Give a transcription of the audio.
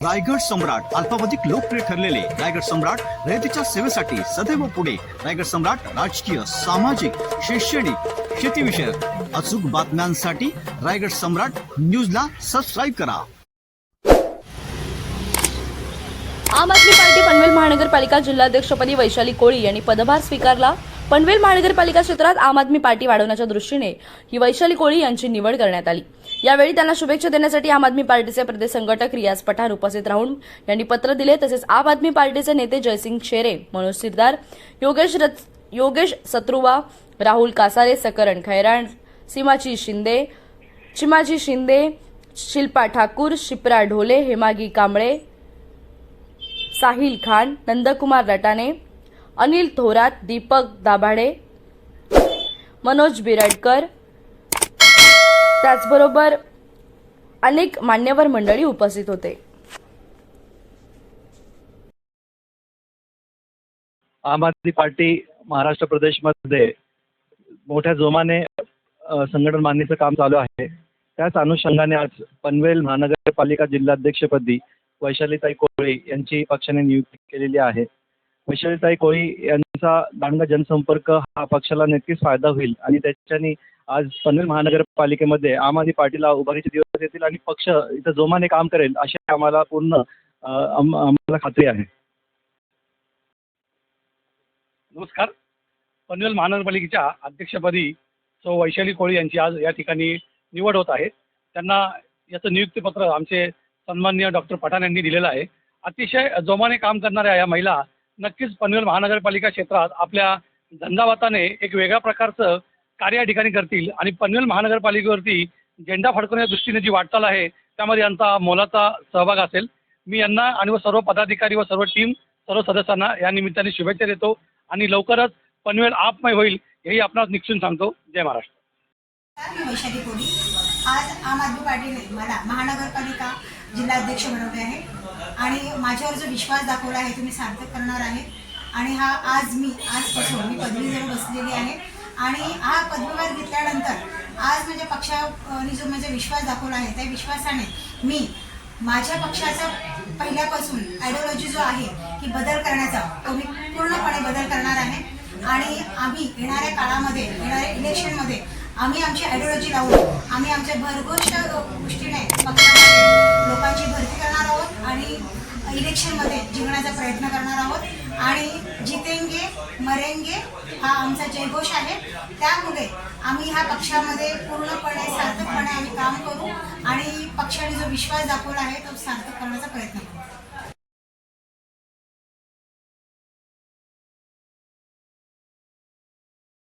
रायगड सम्राट अल्पावधिक लोकप्रिय ठरलेले रायगड सम्राट रयतेच्या सेवेसाठी सदैव पुढे. रायगड सम्राट राजकीय सामाजिक शैक्षणिक शेतीविषयक अचूक बातम्यांसाठी रायगड सम्राट न्यूजला सबस्क्राईब करा. आम आदमी पार्टी पनवेल महानगरपालिका जिल्हाध्यक्षपदी वैशाली कोळी यांनी पदभार स्वीकारला. पनवेल महानगरपालिका क्षेत्रात आम आदमी पार्टी वाढवण्याच्या दृष्टीने ही वैशाली कोळी यांची निवड करण्यात आली. यावेळी त्यांना शुभेच्छा देण्यासाठी आम आदमी पार्टीचे प्रदेश संघटक रियाज पठाण उपस्थित राहून यांनी पत्र दिले. तसेच आम आदमी पार्टीचे नेते जयसिंग शेरे मनोज सिरदार योगेश रत, योगेश सत्रुवा राहुल कासारे सकरण खैराण सीमाची शिंदे चिमाजी शिंदे शिल्पा ठाकूर शिप्रा ढोले हेमागी कांबळे साहिल खान नंदकुमार रटाने अनिल थोरात दीपक दाभाडे मनोज बिराडकर. त्याचबरोबर अनेक मान्यवर मंडळी उपस्थित होते. आम आदमी पार्टी महाराष्ट्र प्रदेशमध्ये मोठ्या जोमाने संघटन बांधणीचं काम चालू आहे. त्याच अनुषंगाने आज पनवेल महानगरपालिका जिल्हाध्यक्षपदी वैशालीताई कोळी यांची पक्षाने नियुक्ती केलेली आहे. वैशालीताई कोळी यांचा दांडगा जनसंपर्क हा पक्षाला नक्कीच फायदा होईल आणि त्याच्यानी आज पनवेल महानगरपालिकेमध्ये आम आदमी पार्टीला उभारीचे दिवस येतील आणि पक्ष इथं जोमाने काम करेल अशी आम्हाला पूर्ण आम- आम्हाला खात्री आहे. नमस्कार. पनवेल महानगरपालिकेच्या अध्यक्षपदी सौ वैशाली कोळी यांची आज या ठिकाणी निवड होत आहे. त्यांना याचं नियुक्तीपत्र आमचे सन्माननीय डॉक्टर पठाण यांनी दिलेलं आहे. अतिशय जोमाने काम करणाऱ्या या महिला नक्कीच पनवेल महानगरपालिका क्षेत्रात आपल्या धंदावाताने एक वेगळ्या प्रकारचं कार्य या ठिकाणी करतील. आणि पनवेल महानगरपालिकेवरती झेंडा फडकवण्याच्या दृष्टीने जी वाटचाल आहे त्यामध्ये यांचा मोलाचा सहभाग असेल. मी यांना आणि व सर्व पदाधिकारी व सर्व टीम सर्व सदस्यांना या निमित्ताने शुभेच्छा देतो. आणि लवकरच पनवेल आपमय होईल हेही आपणास निक्षून सांगतो. जय महाराष्ट्र. आज आम आदमी पार्टीने मला महानगरपालिका जिल्हाध्यक्ष बनवले आहे. आणि माझ्यावर जो विश्वास दाखवला आहे तुम्ही सार्थक करणार आहे. आणि हा आज मी आजपासून मी पदवीजवळ बसलेली आहे. आणि हा पदवीवर घेतल्यानंतर आज माझ्या पक्षाने जो माझा विश्वास दाखवला आहे त्या विश्वासाने मी माझ्या पक्षाचा पहिल्यापासून आयडिओलॉजी जो आहे की बदल करण्याचा तो मी पूर्णपणे बदल करणार आहे. आणि आम्ही येणाऱ्या काळामध्ये येणाऱ्या इलेक्शनमध्ये आम्ही आमची आयडिओलॉजी लावून आम्ही आमच्या भरघोष गोष्टीने पक्षामध्ये लोकांची भरती करणार आहोत आणि इलेक्शनमध्ये जिंकण्याचा प्रयत्न करणार आहोत आणि जितेंगे मरेंगे हा आमचा जयघोष आहे. त्यामुळे आम्ही ह्या पक्षामध्ये पूर्णपणे सार्थकपणे आम्ही काम करू आणि पक्षाने जो विश्वास दाखवला आहे तो सार्थक करण्याचा प्रयत्न करू.